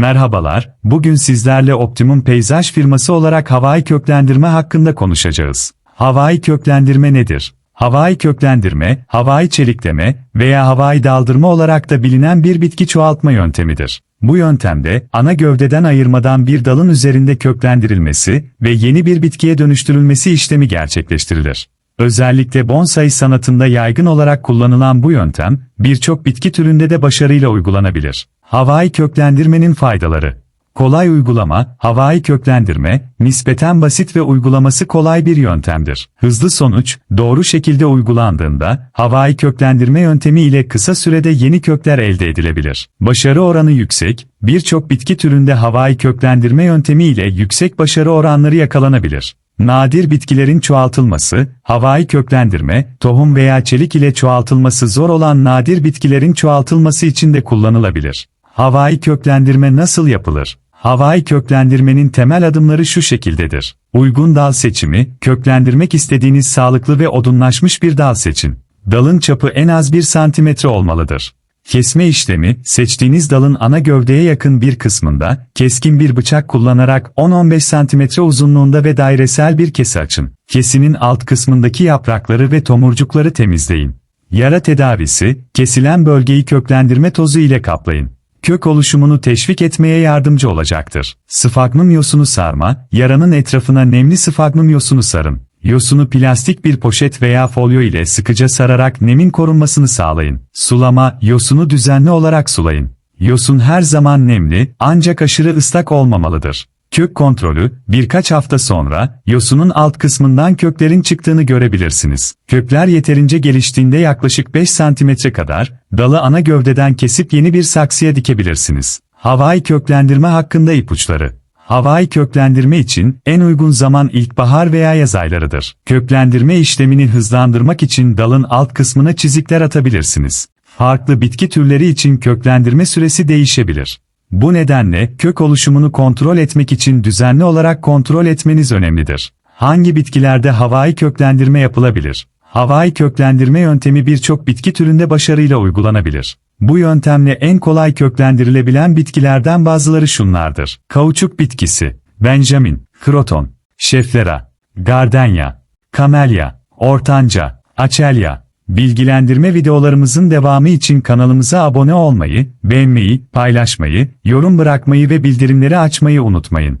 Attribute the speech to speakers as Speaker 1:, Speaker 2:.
Speaker 1: Merhabalar, bugün sizlerle Optimum Peyzaj firması olarak havai köklendirme hakkında konuşacağız. Havai köklendirme nedir? Havai köklendirme, havai çelikleme veya havai daldırma olarak da bilinen bir bitki çoğaltma yöntemidir. Bu yöntemde, ana gövdeden ayırmadan bir dalın üzerinde köklendirilmesi ve yeni bir bitkiye dönüştürülmesi işlemi gerçekleştirilir. Özellikle bonsai sanatında yaygın olarak kullanılan bu yöntem, birçok bitki türünde de başarıyla uygulanabilir. Havai köklendirmenin faydaları Kolay uygulama, havai köklendirme, nispeten basit ve uygulaması kolay bir yöntemdir. Hızlı sonuç, doğru şekilde uygulandığında, havai köklendirme yöntemi ile kısa sürede yeni kökler elde edilebilir. Başarı oranı yüksek, birçok bitki türünde havai köklendirme yöntemi ile yüksek başarı oranları yakalanabilir. Nadir bitkilerin çoğaltılması, havai köklendirme, tohum veya çelik ile çoğaltılması zor olan nadir bitkilerin çoğaltılması için de kullanılabilir. Havai köklendirme nasıl yapılır? Havai köklendirmenin temel adımları şu şekildedir. Uygun dal seçimi, köklendirmek istediğiniz sağlıklı ve odunlaşmış bir dal seçin. Dalın çapı en az 1 santimetre olmalıdır. Kesme işlemi, seçtiğiniz dalın ana gövdeye yakın bir kısmında, keskin bir bıçak kullanarak 10-15 cm uzunluğunda ve dairesel bir kesi açın. Kesinin alt kısmındaki yaprakları ve tomurcukları temizleyin. Yara tedavisi, kesilen bölgeyi köklendirme tozu ile kaplayın. Kök oluşumunu teşvik etmeye yardımcı olacaktır. Sfagnum yosunu sarma, yaranın etrafına nemli sfagnum yosunu sarın. Yosunu plastik bir poşet veya folyo ile sıkıca sararak nemin korunmasını sağlayın. Sulama, yosunu düzenli olarak sulayın. Yosun her zaman nemli, ancak aşırı ıslak olmamalıdır. Kök kontrolü, birkaç hafta sonra, yosunun alt kısmından köklerin çıktığını görebilirsiniz. Kökler yeterince geliştiğinde yaklaşık 5 cm kadar, dalı ana gövdeden kesip yeni bir saksıya dikebilirsiniz. Havai köklendirme hakkında ipuçları. Havai köklendirme için en uygun zaman ilkbahar veya yaz aylarıdır. Köklendirme işlemini hızlandırmak için dalın alt kısmına çizikler atabilirsiniz. Farklı bitki türleri için köklendirme süresi değişebilir. Bu nedenle kök oluşumunu kontrol etmek için düzenli olarak kontrol etmeniz önemlidir. Hangi bitkilerde havai köklendirme yapılabilir? Havai köklendirme yöntemi birçok bitki türünde başarıyla uygulanabilir. Bu yöntemle en kolay köklendirilebilen bitkilerden bazıları şunlardır. Kauçuk bitkisi, Benjamin, Kroton, Şeflera, Gardenya, Kamelya, Ortanca, Açelya. Bilgilendirme videolarımızın devamı için kanalımıza abone olmayı, beğenmeyi, paylaşmayı, yorum bırakmayı ve bildirimleri açmayı unutmayın.